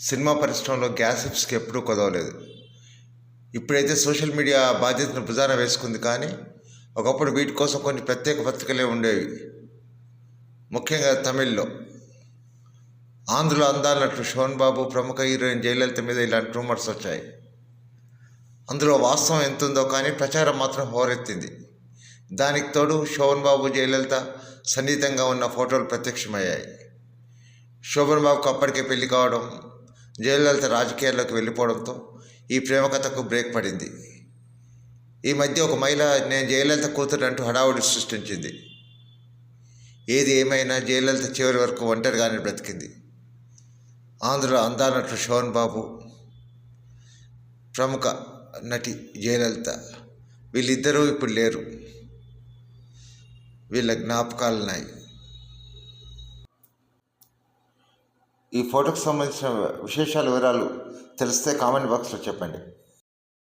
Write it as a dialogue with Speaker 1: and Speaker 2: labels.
Speaker 1: Cinema పరిశ్రమలో గ్యాసిప్స్కి ఎప్పుడూ కుదవలేదు. ఇప్పుడైతే సోషల్ మీడియా బాధ్యతను భుజాన వేసుకుంది కానీ ఒకప్పుడు వీటి కోసం కొన్ని ప్రత్యేక పత్రికలే ఉండేవి. ముఖ్యంగా తమిళ్ళో. ఆంధ్రలో అందాలన్నట్లు శోన్ బాబు ప్రముఖ హీరోయిన్ జయలలిత మీద ఇలాంటి రూమర్స్ వచ్చాయి. అందులో వాస్తవం ఎంత ఉందో కానీ ప్రచారం మాత్రం హోరెత్తింది. దానికి తోడు శోభన్ బాబు జయలలిత సన్నిహితంగా ఉన్న ఫోటోలు ప్రత్యక్షమయ్యాయి. శోభన్ బాబుకు అప్పటికే పెళ్ళి కావడం జయలలిత రాజకీయాల్లోకి వెళ్ళిపోవడంతో ఈ ప్రేమ కథకు బ్రేక్ పడింది. ఈ మధ్య ఒక మహిళ నేను జయలలిత కూతురు అంటూ హడావుడి సృష్టించింది. ఏది ఏమైనా జయలలిత చివరి వరకు ఒంటరిగానే బ్రతికింది. ఆంధ్రలో అందానట్లు శోభన్ బాబు ప్రముఖ నటి జయలలిత వీళ్ళిద్దరూ ఇప్పుడు లేరు. వీళ్ళ జ్ఞాపకాలు ఈ ఫోటోకి సంబంధించిన విశేషాల వివరాలు తెలిస్తే కామెంట్ బాక్స్లో చెప్పండి.